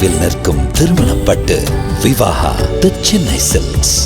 நினைவில் நிற்கும் திருமணப்பட்டு விவாகா தி சென்னை சில்க்ஸ்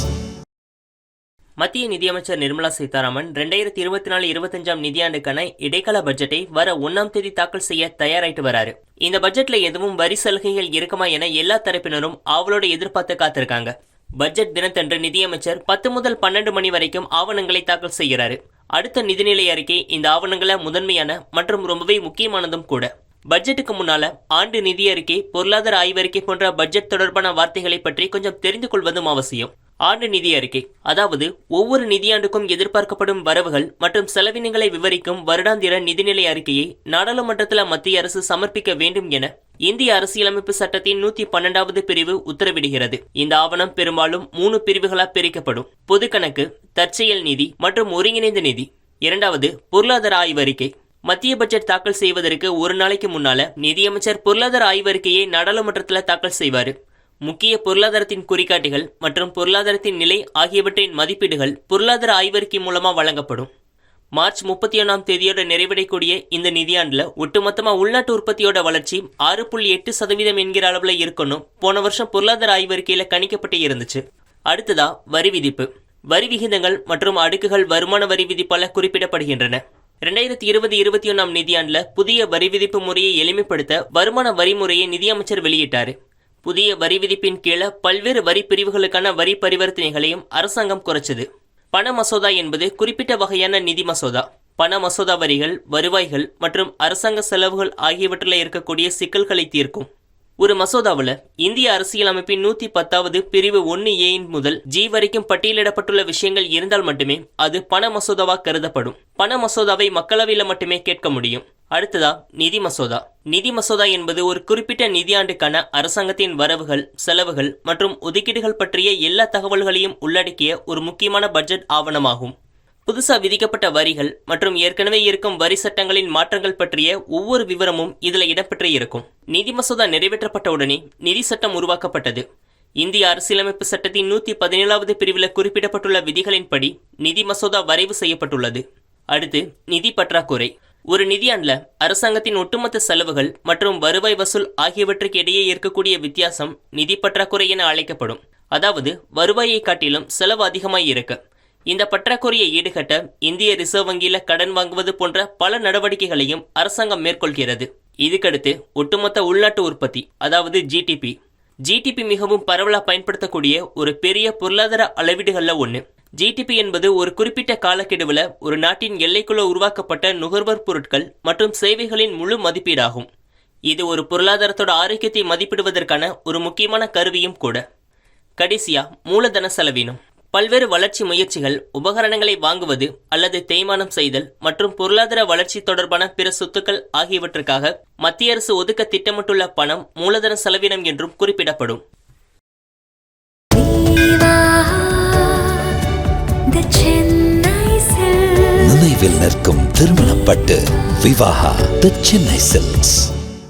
மத்திய நிதியமைச்சர் நிர்மலா சீதாராமன் ரெண்டாயிரத்தி இருபத்தி நாலு இருபத்தஞ்சாம் நிதியாண்டுக்கான இடைக்கால பட்ஜெட்டை வர ஒன்னாம் தேதி தாக்கல் செய்ய தயாராயிட்டு வராரு. இந்த பட்ஜெட்ல எதுவும் வரி சலுகைகள் இருக்குமா என எல்லா தரப்பினரும் ஆவலோடு எதிர்பார்த்து காத்திருக்காங்க. பட்ஜெட் தினத்தன்று நிதியமைச்சர் பத்து முதல் பன்னெண்டு மணி வரைக்கும் ஆவணங்களை தாக்கல் செய்கிறாரு. அடுத்த நிதிநிலை அறிக்கை இந்த ஆவணங்களை முதன்மையான மற்றும் ரொம்பவே முக்கியமானதும் கூட. பட்ஜெட்டுக்கு முன்னால ஆண்டு நிதி அறிக்கை பொருளாதார ஆய்வறிக்கை போன்ற பட்ஜெட் தொடர்பான வார்த்தைகளை பற்றி கொஞ்சம் தெரிந்து கொள்வதும் அவசியம். ஆண்டு நிதி அறிக்கை அதாவது ஒவ்வொரு நிதியாண்டுக்கும் எதிர்பார்க்கப்படும் வரவுகள் மற்றும் செலவினங்களை விவரிக்கும் வருடாந்திர நிதிநிலை அறிக்கையை நாடாளுமன்றத்தில் மத்திய அரசு சமர்ப்பிக்க வேண்டும் என இந்திய அரசியலமைப்பு சட்டத்தின் நூத்தி பன்னெண்டாவது பிரிவு உத்தரவிடுகிறது. இந்த ஆவணம் பெரும்பாலும் மூணு பிரிவுகளாக பிரிக்கப்படும். பொது கணக்கு தற்செயல் நிதி மற்றும் ஒருங்கிணைந்த நிதி. இரண்டாவது பொருளாதார ஆய்வறிக்கை மத்திய பட்ஜெட் தாக்கல் செய்வதற்கு ஒரு நாளைக்கு முன்னால நிதியமைச்சர் பொருளாதார ஆய்வறிக்கையை நாடாளுமன்றத்தில் தாக்கல் செய்வார். முக்கிய பொருளாதாரத்தின் குறிகாட்டிகள் மற்றும் பொருளாதாரத்தின் நிலை ஆகியவற்றின் மதிப்பீடுகள் பொருளாதார ஆய்வறிக்கை மூலமாக வழங்கப்படும். மார்ச் முப்பத்தி ஒன்றாம் தேதியோட நிறைவடையக்கூடிய இந்த நிதியாண்டில் ஒட்டுமொத்தமாக உள்நாட்டு உற்பத்தியோட வளர்ச்சி ஆறு புள்ளி எட்டு சதவீதம் என்கிற அளவில் இருக்கணும் போன வருஷம் பொருளாதார ஆய்வறிக்கையில் கணிக்கப்பட்டு இருந்துச்சு. அடுத்ததா வரி விதிப்பு. வரி விகிதங்கள் மற்றும் அடுக்குகள் வருமான வரி விதிப்பால குறிப்பிடப்படுகின்றன. ரெண்டாயிரத்தி இருபது இருபத்தி ஒன்றாம் நிதியாண்டில் புதிய வரி விதிப்பு முறையை எளிமைப்படுத்த வருமான வரி முறையை நிதியமைச்சர் வெளியிட்டார். புதிய வரி விதிப்பின் கீழே பல்வேறு வரி பிரிவுகளுக்கான வரி பரிவர்த்தனைகளையும் அரசாங்கம் குறைச்சது. பண மசோதா என்பது குறிப்பிட்ட வகையான நிதி மசோதா. பண மசோதா வரிகள் வருவாய்கள் மற்றும் அரசாங்க செலவுகள் ஆகியவற்றில் இருக்கக்கூடிய சிக்கல்களை தீர்க்கும். ஒரு மசோதாவில் இந்திய அரசியலமைப்பின் நூத்தி பத்தாவது பிரிவு ஒன்னு ஏயின் முதல் ஜி வரைக்கும் பட்டியலிடப்பட்டுள்ள விஷயங்கள் இருந்தால் மட்டுமே அது பண மசோதாவா கருதப்படும். பண மசோதாவை மக்களவையில் மட்டுமே கேட்க முடியும். அடுத்ததா நிதி மசோதா. நிதி மசோதா என்பது ஒரு குறிப்பிட்ட நிதியாண்டுக்கான அரசாங்கத்தின் வரவுகள் செலவுகள் மற்றும் ஒதுக்கீடுகள் பற்றிய எல்லா தகவல்களையும் உள்ளடக்கிய ஒரு முக்கியமான பட்ஜெட் ஆவணமாகும். புதுசா விதிக்கப்பட்ட வரிகள் மற்றும் ஏற்கனவே இருக்கும் வரி சட்டங்களின் மாற்றங்கள் பற்றிய ஒவ்வொரு விவரமும் இதில் இடம்பெற்று இருக்கும். நிதி மசோதா நிறைவேற்றப்பட்ட உடனே நிதி சட்டம் உருவாக்கப்பட்டது. இந்திய அரசியலமைப்பு சட்டத்தின் நூத்தி பதினேழாவது பிரிவில் குறிப்பிடப்பட்டுள்ள விதிகளின்படி நிதி மசோதா வரைவு செய்யப்பட்டுள்ளது. அடுத்து நிதி பற்றாக்குறை. ஒரு நிதியாண்டில் அரசாங்கத்தின் ஒட்டுமொத்த செலவுகள் மற்றும் வருவாய் வசூல் ஆகியவற்றுக்கு இடையே இருக்கக்கூடிய வித்தியாசம் நிதி பற்றாக்குறை என அழைக்கப்படும். அதாவது வருவாயை காட்டிலும் செலவு அதிகமாக இருக்கு. இந்த பற்றாக்குறையை ஈடுகட்ட இந்திய ரிசர்வ் வங்கியில கடன் வாங்குவது போன்ற பல நடவடிக்கைகளையும் அரசாங்கம் மேற்கொள்கிறது. இதுக்கடுத்து ஒட்டுமொத்த உள்நாட்டு உற்பத்தி அதாவது ஜிடிபி ஜிடிபி மிகவும் பரவலாக பயன்படுத்தக்கூடிய ஒரு பெரிய பொருளாதார அளவீடுகளில் ஒன்று ஜிடிபி என்பது ஒரு குறிப்பிட்ட காலக்கெடுவில் ஒரு நாட்டின் எல்லைக்குள்ள உருவாக்கப்பட்ட நுகர்வோர் பொருட்கள் மற்றும் சேவைகளின் முழு மதிப்பீடாகும். இது ஒரு பொருளாதாரத்தோட ஆரோக்கியத்தை மதிப்பிடுவதற்கான ஒரு முக்கியமான கருவியும் கூட. கடைசியா மூலதன செலவினம். பல்வேறு வளர்ச்சி முயற்சிகள் உபகரணங்களை வாங்குவது அல்லது தேய்மானம் செய்தல் மற்றும் பொருளாதார வளர்ச்சி தொடர்பான பிற சொத்துக்கள் ஆகியவற்றுக்காக மத்திய அரசு ஒதுக்க திட்டமிட்டுள்ள பணம் மூலதன செலவினம் என்றும் குறிப்பிடப்படும். நினைவில் நிற்கும் திருமணப்பட்டு விவாகா தி சென்னை சில்க்ஸ்